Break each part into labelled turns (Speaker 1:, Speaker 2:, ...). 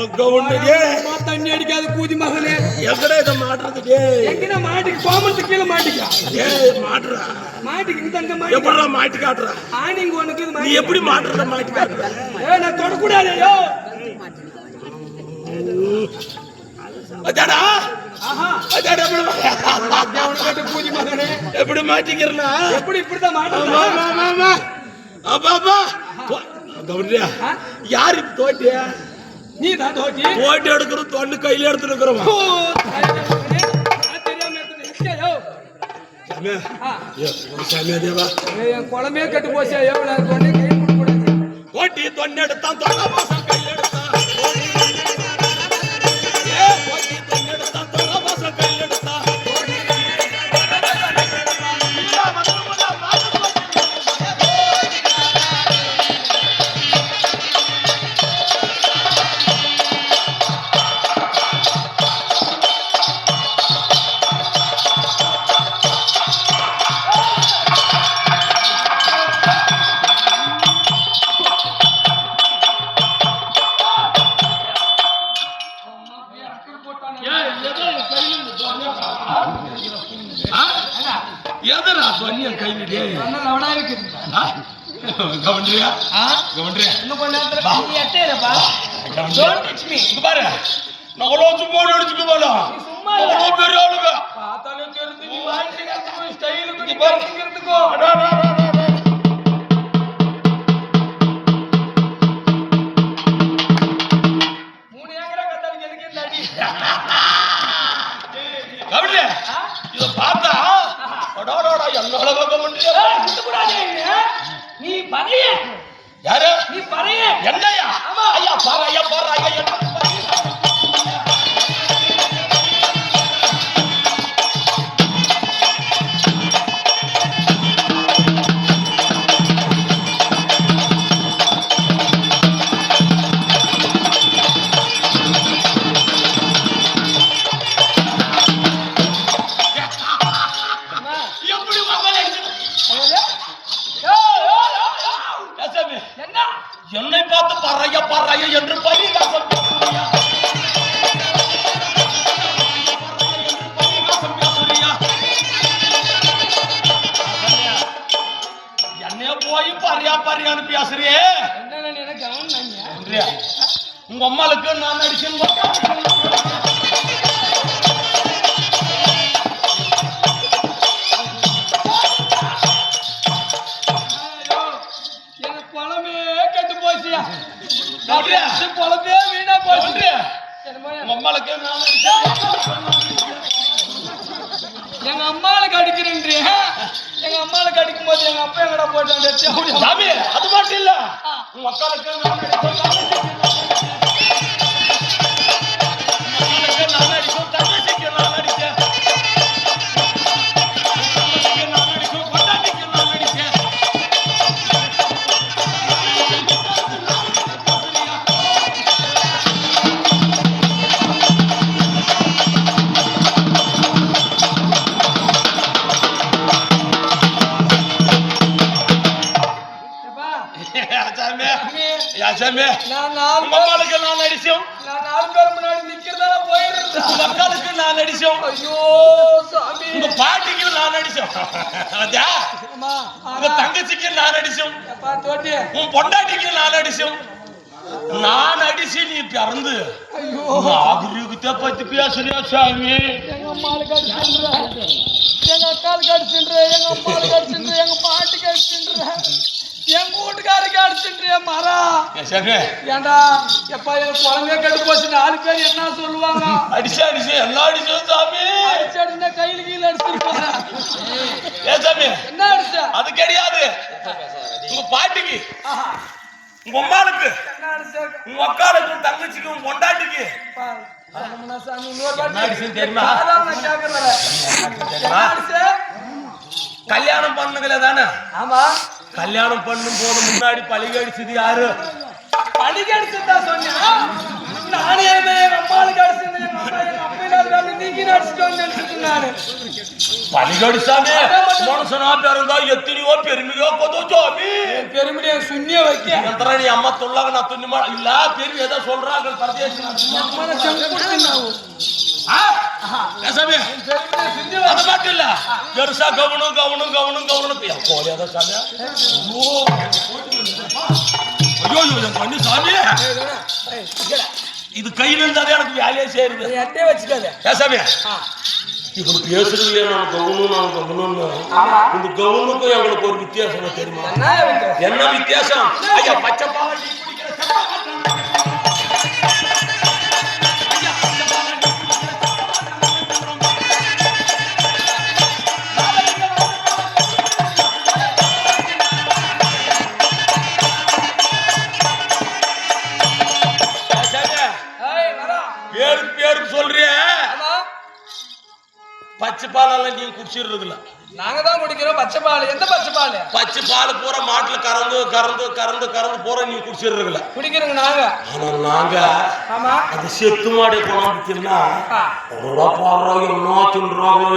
Speaker 1: style?
Speaker 2: கவுண்டே
Speaker 1: அம்மா தண்ணி அடிக்காத கூதி மகனே
Speaker 2: எங்கடா இதை மாட்டுறது டேய்
Speaker 1: எங்கன மாட்டுக்கு? கோமத்து கீழே மாட்டிக்கா?
Speaker 2: ஏய் மாட்டுறா.
Speaker 1: மாட்டுக்கு மாட்டிக்கா?
Speaker 2: எப்படிடா மாட்டி காட்டுற?
Speaker 1: ஆணிங்க உனக்கு இது
Speaker 2: நீ. எப்படி மாட்டுறத மாட்டி காட்டுற?
Speaker 1: ஏய் நான் தொடக்கூடாது ஐயோ.
Speaker 2: அதாடா.
Speaker 1: ஆஹா.
Speaker 2: அதாடா எப்படி
Speaker 1: கூதி மகனே
Speaker 2: எப்படி மாட்டிக்கிறனா?
Speaker 1: எப்படி இப்படிதான்
Speaker 2: ஆமா
Speaker 1: மாட்டா
Speaker 2: ஆமா ஆமா அப்பா அப்பா.
Speaker 1: ஆ?
Speaker 2: யார் இப்ப தோட்டியா
Speaker 1: நீ தான் தோட்டி.
Speaker 2: தோட்டி தொண்டு கையில எடுத்துட்டு இருக்கிறோம்
Speaker 1: குழம்பே கட்டு போச்சு கொண்டு கை
Speaker 2: தொண்டை எடுத்தான் தொண்டை
Speaker 1: గమనియా గమనియా నువ్వు కొన్నాత్రా నీ
Speaker 2: ఎట్టేరపా
Speaker 1: డోంట్
Speaker 2: టచ్ మీ బారా నగలో చుమ్మా నడుచుకోవాలా
Speaker 1: నగలో పెరియాలుగా పాతాలు చేరుతుంది వాయించి
Speaker 2: కట్టుకో
Speaker 1: స్టైల్ కట్టుకో
Speaker 2: என்னையா. ஐயா பாரு ஐயா பாரு ஐயா என்று பேசுறியா? ஏசாமியா, என்னைய போய் பாரியா பாரியான்னு பேசுறியே? உங்க அம்மாளுக்கு நான் அடிச்சேன்
Speaker 1: பழமே வீணா போச்சு.
Speaker 2: அம்மாளுக்கு
Speaker 1: எங்க அம்மாளுக்கு அடிக்கிறேன்றிய எங்க அம்மாளுக்கு அடிக்கும் போது எங்க அப்பா எங்கடா போயிட்டான்
Speaker 2: சாமி அது மட்டும் இல்ல. உங்க அக்காளுக்கு நான் அம்மாளுக்கு நான் அடிச்சோம்
Speaker 1: நான் நாலு பேர் முன்னாடி நிக்கிறதா போயிடுறேன்
Speaker 2: உங்க அக்காளுக்கு நான் அடிச்சோம்
Speaker 1: ஐயோ சாமி.
Speaker 2: உங்க பாட்டிக்கு நான் அடிச்சோம் அதா உங்க தங்கச்சிக்கு நான் அடிச்சோம் உன் பொண்டாட்டிக்கு நான் அடிச்சோம் நான் அடிச்சு நீ பிறந்து.
Speaker 1: ஐயோ.
Speaker 2: நாகரிகத்தை பத்தி பேசுறியா சாமி?
Speaker 1: எங்க அம்மாளுக்கு அடிச்சுன்ற. எங்க அக்காளுக்கு அடிச்சுன்ற. எங்க அம்மாளுக்கு அடிச்சுன்ற. எங்க பாட்டுக்கு அடிச்சுன்ற. எங்க வீட்டுக்காருக்கு அடிச்சுன்ற மரா ஏண்டா? எப்பா எனக்கு குழந்தைய கெட்டு போச்சு நாலு பேர் என்ன சொல்லுவாங்க?
Speaker 2: அடிச்சு அடிச்சு எல்லாம் அடிச்சோம் சாமி.
Speaker 1: அடிச்சு அடிச்சுனா கையில கீழ அடிச்சுட்டு போறேன்
Speaker 2: ஏ சாமி.
Speaker 1: என்ன அடிச்ச?
Speaker 2: அது கிடையாது. உங்க பாட்டிக்கு. உங்க அம்மாளுக்கு. உங்க அக்காளுக்கு தங்கச்சிக்கு உங்க பொண்டாட்டிக்கு. தெரியுமா? கல்யாணம் பண்ணுங்களே தானே
Speaker 1: ஆமா.
Speaker 2: கல்யாணம் பண்ணும் போது முன்னாடி பழிக அடிச்சது யாரு
Speaker 1: பழிக்கு அடிச்சுதான் சொன்னா நானே எங்க அம்மாளுக்கு அடிச்சேன் எங்க அப்பா எங்க அப்பா இல்லாத வேலை நீங்க அடிச்சுட்டு வந்து நினைச்சிட்டு நானு
Speaker 2: பழிக அடிச்சாமே மனுஷனா பிறந்தா எத்தனையோ பெருமையோ கொதோ சாமி
Speaker 1: பெருமையை சுண்ணிய வைக்க
Speaker 2: ಎಂತರ ನೀ ಅಮ್ಮ ತೊಳ್ಳಾಗ ನಾ ತುನ್ನಿ ಮಾಡ ಇಲ್ಲ ಪೇರು ಏದೋ சொல்றாங்க ಪರದೇಶ
Speaker 1: அம்மான செங்குட்டு ನಾವು
Speaker 2: சாமி
Speaker 1: பெருமையை
Speaker 2: இல்ல பெருசா கவனம் கவனம் கோழி ஏதோ சாமி ஐயோ ஐயோ என் பண்ணி சாமி இது கையில இருந்தாதே எனக்கு வேலையே சேருது
Speaker 1: எட்டே வச்சுக்காத
Speaker 2: ஏன் சாமி இப்படி பேசுறது நான் கவனம் நான் கவனம்னு இந்த கவனுக்கும் எங்களுக்கு ஒரு வித்தியாசம் தெரியுமா
Speaker 1: என்ன வித்தியாசம்?
Speaker 2: ஐயா பச்சை பாலெல்லாம் நீங்க குடிச்சிடுறது இல்ல
Speaker 1: நாங்க தான் குடிக்கிறோம். பச்சை பால். எந்த பச்சை பால்?
Speaker 2: பச்சை பால் பூரா மாட்டுல கறந்து கறந்து கறந்து கறந்து பூரா நீங்க குடிச்சிடுறது இல்ல
Speaker 1: குடிக்கிறோங்க நாங்க.
Speaker 2: ஆனா நாங்க
Speaker 1: ஆமா.
Speaker 2: அது செத்து மாடை கொண்டாந்து தின்னா
Speaker 1: ஆ.
Speaker 2: அடடா பாடுறா, என்ன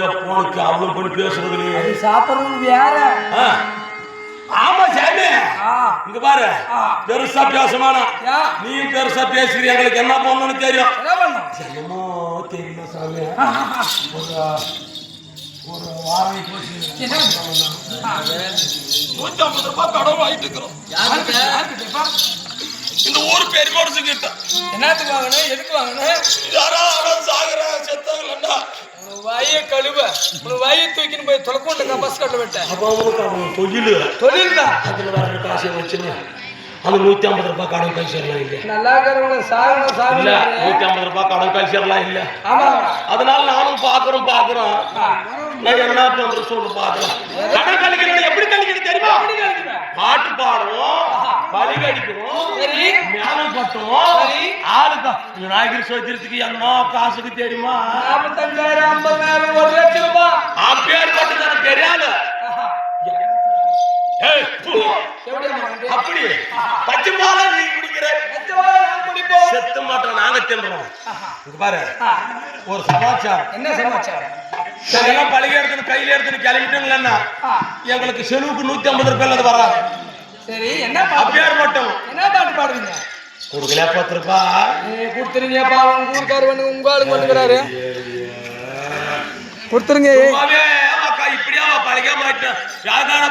Speaker 2: எப்போனுக்கு அவ்வளவு பண்ணி பேசுறது.
Speaker 1: அது சாப்பிடுறது வேற.
Speaker 2: ஆமா சாமி. இங்க பாரு. பெருசா பேசமானா. நீயும் பெருசா பேசுறீ எங்களுக்கு என்ன பண்ணணும்னு தெரியும். என்னமோ தெரியல சாமி. ஒரு ஒரு வாரம் நூத்தி ஐம்பது ரூபாய் கடன் வாங்கிட்டு இருக்கிறோம் இந்த ஊர் பெருமோடு கிட்ட
Speaker 1: என்னத்துக்கு வாங்கணும் எதுக்கு வாங்கணும்
Speaker 2: யாரா சாகுற செத்தாங்களா
Speaker 1: வாயை கழுவ உன் வாயை தூக்கின்னு போய் தொலைக்கோட்டுங்க பஸ் கட்ட விட்டேன்
Speaker 2: தொழில்
Speaker 1: தொழில் தான்
Speaker 2: அதுல வர காசை வச்சுன்னு அந்த நூத்தி ஐம்பது ரூபாய் கடன் கழிச்சிடலாம் இல்ல
Speaker 1: நல்லா இருக்கிறவங்க சாகணும்
Speaker 2: இல்ல
Speaker 1: சாகணும்
Speaker 2: நூத்தி ஐம்பது ரூபாய் கடன் கழிச்சிடலாம் இல்ல.
Speaker 1: ஆமா.
Speaker 2: அதனால நானும் பாக்குறோம் பாக்குறோம் நான் என்ன பண்றது சொல்லு பாக்குறேன் கடன் கழிக்கிறது எப்படி கழிக்கிறது தெரியுமா? பாட்டு பாடுவோம் பலி கடிக்கிறோம்
Speaker 1: சரி.
Speaker 2: ஞானம் பட்டுவோம்
Speaker 1: சரி.
Speaker 2: ஆளுக்கா விநாயகர் சோதரத்துக்கு என்ன காசுக்கு தெரியுமா?
Speaker 1: நாற்பத்தஞ்சாயிரம் ஐம்பதாயிரம் ஒரு லட்சம் ரூபாய்
Speaker 2: அப்பேர் பட்டு பெரிய ஆளு? அப்படி. பச்சை பாலை நீ குடிக்கிற. செத்து மாட்டோம் நாங்க தின்றோம். பாரு. ஒரு சமாச்சாரம்.
Speaker 1: என்ன சமாச்சாரம்?
Speaker 2: இதெல்லாம் பழகி எடுத்துன்னு கையில எடுத்துன்னு கிளம்பிட்டீங்களா. எங்களுக்கு செலவுக்கு நூத்தி ஐம்பது ரூபாய் அது வராது.
Speaker 1: சரி என்ன
Speaker 2: அப்பேர் மட்டும்
Speaker 1: என்ன பாட்டு பாடுவீங்க
Speaker 2: கொடுக்கல பத்து ரூபாய்?
Speaker 1: நீ கொடுத்துருங்க பாவம் உங்க ஊருக்காரு வந்து உங்க ஆளுங்க வந்துக்கிறாரு கொடுத்துருங்க.
Speaker 2: இப்படியா பழக மாட்டேன் யாருக்கான